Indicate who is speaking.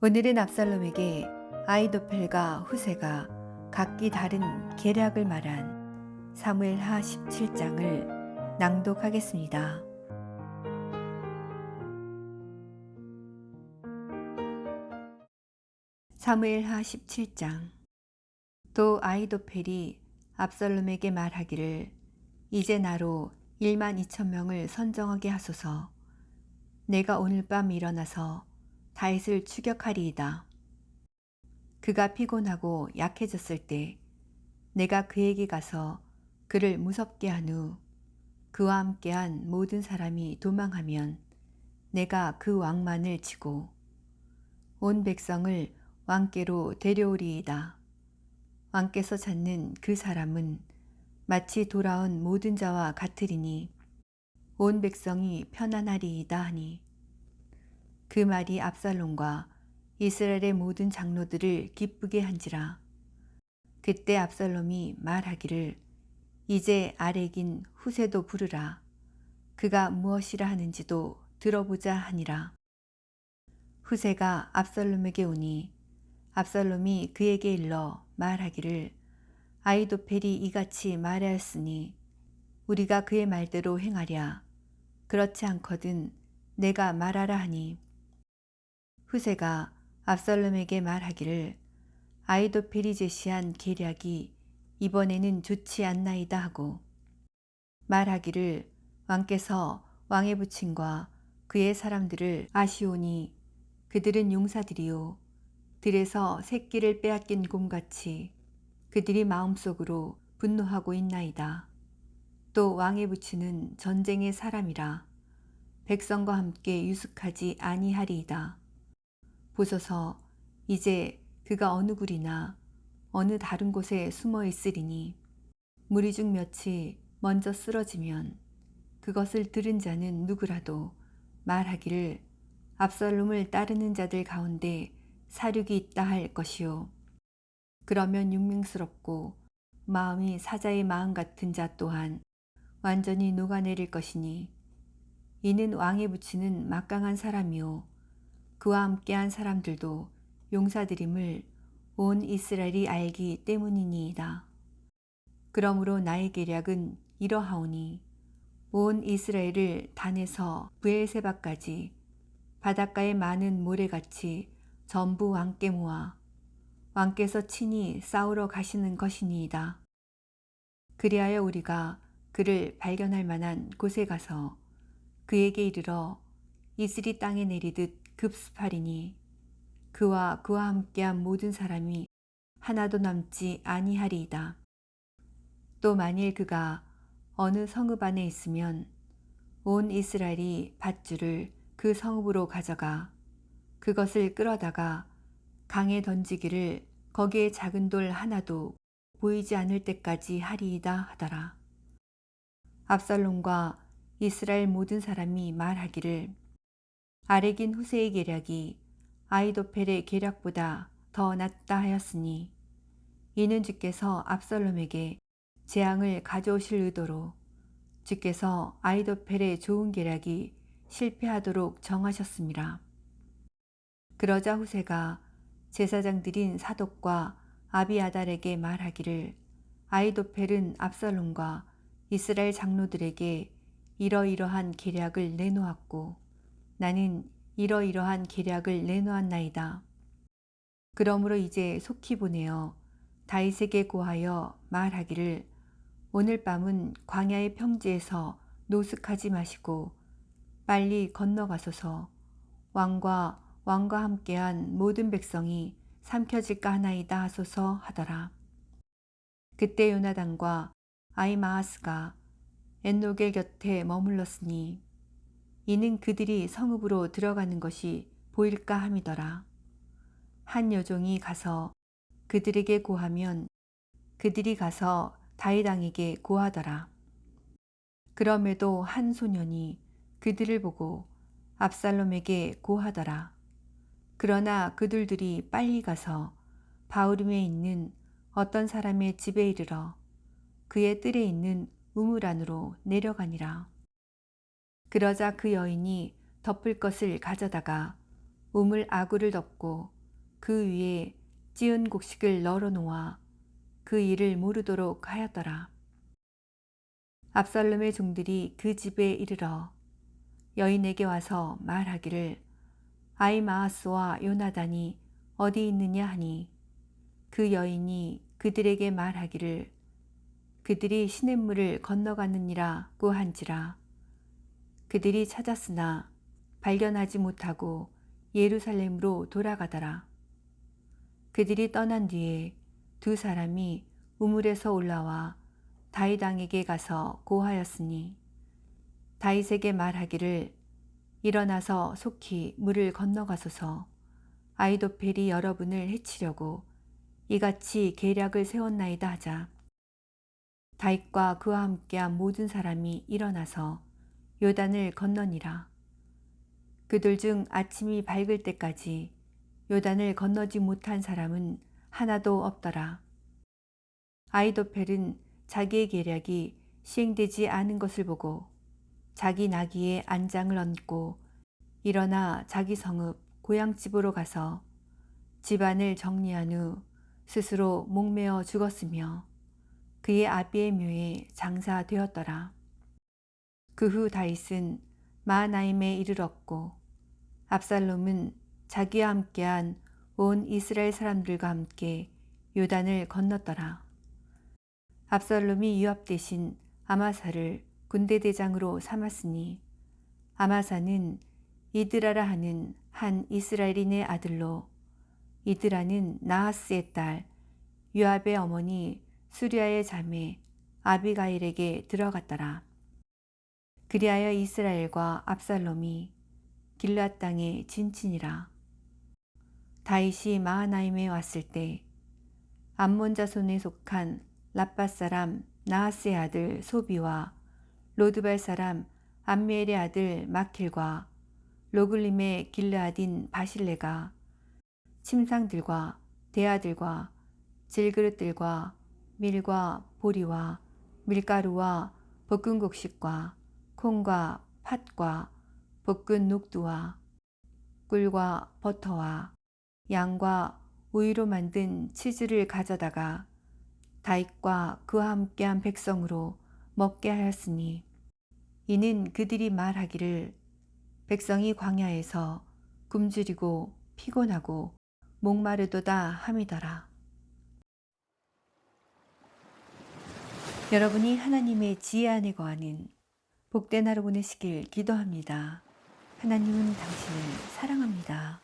Speaker 1: 오늘은 압살롬에게 아이도펠과 후세가 각기 다른 계략을 말한 사무엘하 17장을 낭독하겠습니다. 사무엘하 17장 또 아이도펠이 압살롬에게 말하기를 이제 나로 1만 2천 명을 선정하게 하소서 내가 오늘 밤 일어나서 다윗을 추격하리이다. 그가 피곤하고 약해졌을 때 내가 그에게 가서 그를 무섭게 한 후 그와 함께한 모든 사람이 도망하면 내가 그 왕만을 치고 온 백성을 왕께로 데려오리이다. 왕께서 찾는 그 사람은 마치 돌아온 모든 자와 같으리니 온 백성이 편안하리이다 하니 그 말이 압살롬과 이스라엘의 모든 장로들을 기쁘게 한지라. 그때 압살롬이 말하기를 이제 아렉인 후세도 부르라. 그가 무엇이라 하는지도 들어보자 하니라. 후세가 압살롬에게 오니 압살롬이 그에게 일러 말하기를 아이도펠이 이같이 말하였으니 우리가 그의 말대로 행하랴. 그렇지 않거든 내가 말하라 하니 후세가 압살롬에게 말하기를 아이도펠이 제시한 계략이 이번에는 좋지 않나이다 하고 말하기를 왕께서 왕의 부친과 그의 사람들을 아시오니 그들은 용사들이요 들에서 새끼를 빼앗긴 곰같이 그들이 마음속으로 분노하고 있나이다. 또 왕의 부친은 전쟁의 사람이라 백성과 함께 유숙하지 아니하리이다. 보소서 이제 그가 어느 굴이나 어느 다른 곳에 숨어 있으리니 무리 중 몇이 먼저 쓰러지면 그것을 들은 자는 누구라도 말하기를 압살롬을 따르는 자들 가운데 사륙이 있다 할 것이요. 그러면 육명스럽고 마음이 사자의 마음 같은 자 또한 완전히 녹아내릴 것이니 이는 왕의 부치는 막강한 사람이요 그와 함께한 사람들도 용사들임을 온 이스라엘이 알기 때문이니이다. 그러므로 나의 계략은 이러하오니 온 이스라엘을 단에서 부엘세바까지 바닷가의 많은 모래같이 전부 왕께 모아 왕께서 친히 싸우러 가시는 것이니이다. 그리하여 우리가 그를 발견할 만한 곳에 가서 그에게 이르러 이슬이 땅에 내리듯 급습하리니 그와 그와 함께한 모든 사람이 하나도 남지 아니하리이다. 또 만일 그가 어느 성읍 안에 있으면 온 이스라엘이 밧줄을 그 성읍으로 가져가 그것을 끌어다가 강에 던지기를 거기에 작은 돌 하나도 보이지 않을 때까지 하리이다 하더라. 압살롬과 이스라엘 모든 사람이 말하기를 아렉인 후세의 계략이 아이도펠의 계략보다 더 낫다 하였으니 이는 주께서 압살롬에게 재앙을 가져오실 의도로 주께서 아이도펠의 좋은 계략이 실패하도록 정하셨습니다. 그러자 후세가 제사장들인 사독과 아비아달에게 말하기를 아이도펠은 압살롬과 이스라엘 장로들에게 이러이러한 계략을 내놓았고 나는 이러이러한 계략을 내놓았나이다. 그러므로 이제 속히 보내어 다윗에게 고하여 말하기를 오늘 밤은 광야의 평지에서 노숙하지 마시고 빨리 건너가소서 왕과 왕과 함께한 모든 백성이 삼켜질까 하나이다 하소서 하더라. 그때 요나단과 아이마하스가 엔노겔 곁에 머물렀으니 이는 그들이 성읍으로 들어가는 것이 보일까 함이더라. 한 여종이 가서 그들에게 고하면 그들이 가서 다이당에게 고하더라. 그럼에도 한 소년이 그들을 보고 압살롬에게 고하더라. 그러나 그들들이 빨리 가서 바우림에 있는 어떤 사람의 집에 이르러 그의 뜰에 있는 우물 안으로 내려가니라. 그러자 그 여인이 덮을 것을 가져다가 우물 아구를 덮고 그 위에 찌은 곡식을 널어 놓아 그 일을 모르도록 하였더라. 압살롬의 종들이 그 집에 이르러 여인에게 와서 말하기를 아이마하스와 요나단이 어디 있느냐 하니 그 여인이 그들에게 말하기를 그들이 시냇물을 건너갔느니라고 한지라 그들이 찾았으나 발견하지 못하고 예루살렘으로 돌아가더라. 그들이 떠난 뒤에 두 사람이 우물에서 올라와 다윗왕에게 가서 고하였으니 다윗에게 말하기를 일어나서 속히 물을 건너가소서 아이도펠이 여러분을 해치려고 이같이 계략을 세웠나이다 하자 다윗과 그와 함께한 모든 사람이 일어나서 요단을 건너니라 그들 중 아침이 밝을 때까지 요단을 건너지 못한 사람은 하나도 없더라. 아이도펠은 자기의 계략이 시행되지 않은 것을 보고 자기 나귀에 안장을 얹고 일어나 자기 성읍 고향집으로 가서 집안을 정리한 후 스스로 목매어 죽었으며 그의 아비의 묘에 장사되었더라. 그 후 다윗은 마하나임에 이르렀고 압살롬은 자기와 함께한 온 이스라엘 사람들과 함께 요단을 건넜더라. 압살롬이 유압 대신 아마사를 군대 대장으로 삼았으니 아마사는 이드라라 하는 한 이스라엘인의 아들로 이드라는 나하스의 딸 유압의 어머니 수리아의 자매 아비가일에게 들어갔더라. 그리하여 이스라엘과 압살롬이 길앗 땅에 진친이라. 다윗이 마하나임에 왔을 때 암몬 자손에 속한 라빠 사람 나하스의 아들 소비와 로드발 사람 암미엘의 아들 마킬과 로글림의 길르아딘 바실레가 침상들과 대아들과 질그릇들과 밀과 보리와 밀가루와 볶은 곡식과 콩과 팥과 볶은 녹두와 꿀과 버터와 양과 우유로 만든 치즈를 가져다가 다윗과 그와 함께한 백성으로 먹게 하였으니 이는 그들이 말하기를 백성이 광야에서 굶주리고 피곤하고 목마르도다 함이더라. 여러분이 하나님의 지혜 안에 거하는 복된 하루 보내시길 기도합니다. 하나님은 당신을 사랑합니다.